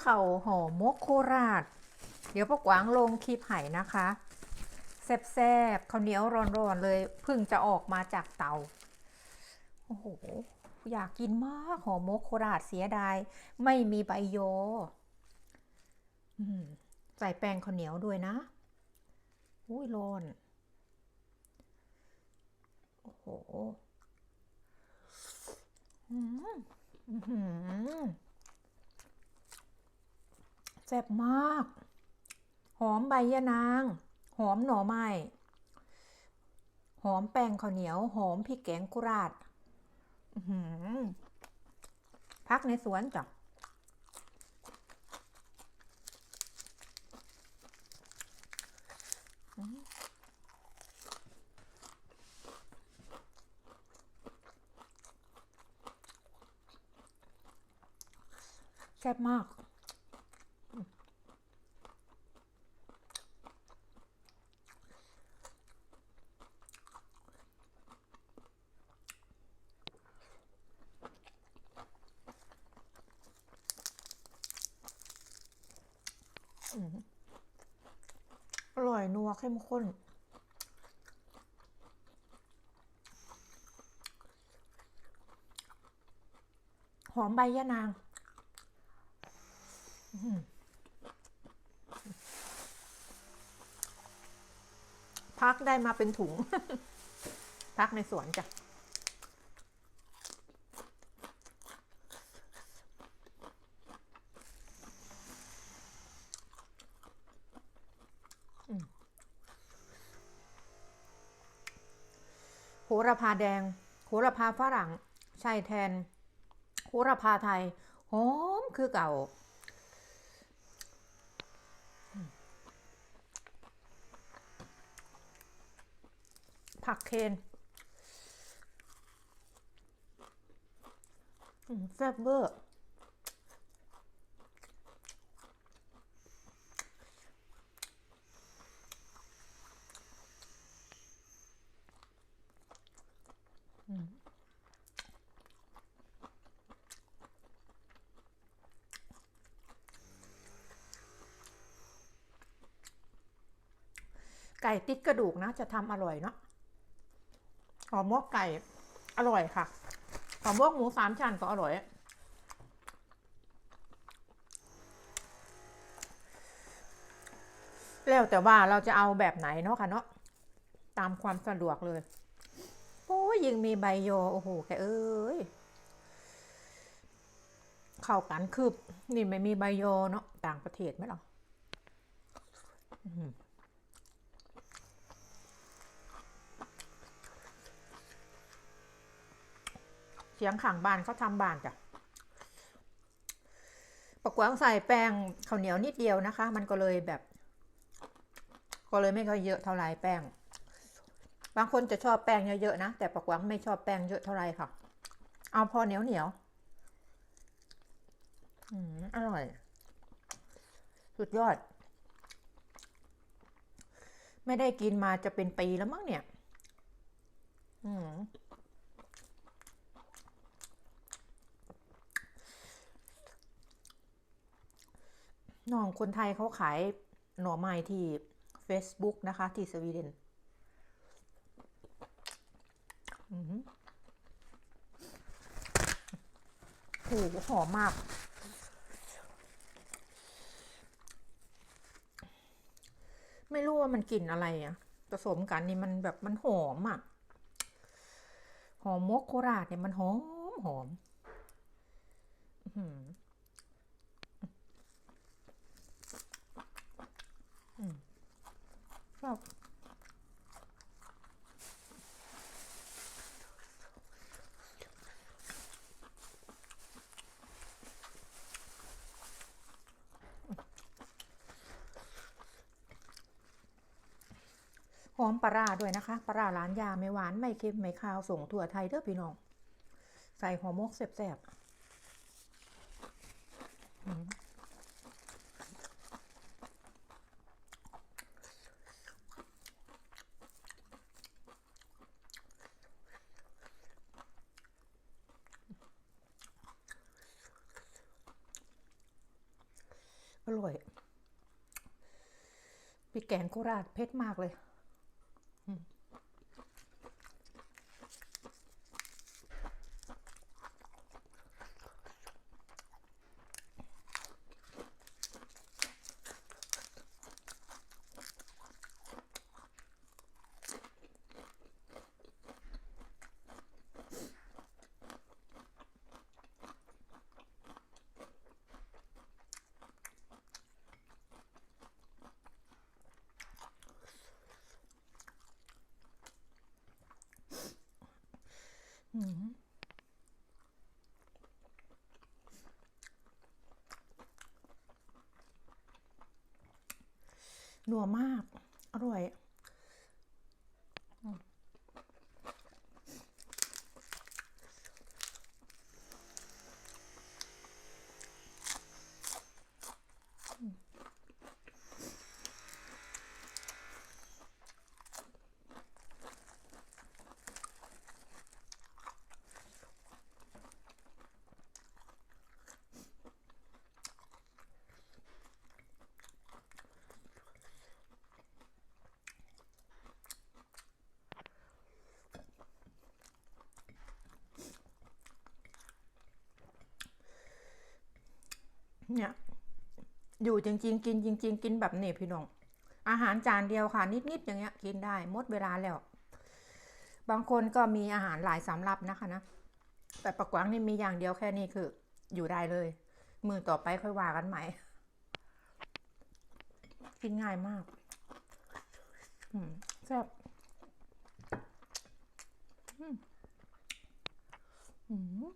เข่าวห่อมกโคราช เดี๋ยวพวกกวางลงคลิปไห่นะคะแซบๆข้าวเหนียวร้อนๆเลยเพิ่งจะออกมาจากเตาโอ้โหอยากกินมากห่อมกโคราชเสียดายไม่มีใบโยใส่แป้งข้าวเหนียวด้วยนะอุ้ยร้อนโอ้โห อืมอื้อหือ แซ่บมาก หอมใบยะนาง หอมหน่อไม้ หอมแป้งข้าวเหนียว หอมพริกแกงกุราดหือพักในสวนจ้ะแซ่บมาก อร่อยนัวเข้มข้น หอมใบยะนางพักได้มาเป็นถุง พักในสวนจ้ะ หระพาแดง โหระพาฝรั่งชายแทน โหระพาไทย หอมคือเก่า ผักเคนอืมแซ่บเบอร์ ไก่ติดกระดูกนะ จะทำอร่อยเนาะหอมมกไก่อร่อยค่ะหอมมกหมูสามชั้นก็อร่อย แล้วแต่ว่าเราจะเอาแบบไหนเนาะค่ะเนาะตามความสะดวกเลย อ้ยยิงมีใบโยโอ้โห แกเอ้ย เข้ากันคืบ นี่ไม่มีใบโยเนาะ ต่างประเทศไหมหรอเสียงขังบานเขาทำบานจ้ะปะกวางใส่แป้งข้าวเหนียวนิดเดียวนะคะ มันก็เลยแบบ ก็เลยไม่ค่อยเยอะเท่าไหร่แป้ง บางคนจะชอบแป้งเยอะๆนะ แต่ปะกวางไม่ชอบแป้งเยอะเท่าไรค่ะ เอาพอเหนียวเหนียวอืมอร่อย สุดยอด ไม่ได้กินมาจะเป็นปีแล้วมั้งเนี่ย อืมน้องคนไทยเขาขายหน่อไม้ที่ Facebook นะคะ ที่สวีเดนอือหือ โอ้โหหอมมาก ไม่รู้ว่ามันกลิ่นอะไรอะผสมกันนี่มันแบบมันหอมอะหอมมกโคราชเนี่ยมันหอมหอมอื้อหือชอบ อมปลาร้าด้วยนะคะปลาร้าร้านยาไม่หวานไม่เค็มไม่คาวส่งทั่วไทยเด้อพี่น้อง ใส่หอมมกแซ่บๆอร่อยพริกแกงโคราชเผ็ดมากเลย นัวมาก อร่อย เนี่ย อยู่จริง ๆ กินจริง ๆ กินแบบนี้พี่น้อง อาหารจานเดียวค่ะ นิด ๆ อย่างเงี้ย กินได้หมดเวลาแล้ว บางคนก็มีอาหารหลายสำรับนะคะนะ แต่ปะกวางนี่มีอย่างเดียวแค่นี้คือ อยู่ได้เลย มือต่อไปค่อยว่ากันใหม่ กินง่ายมากแซ่บอืม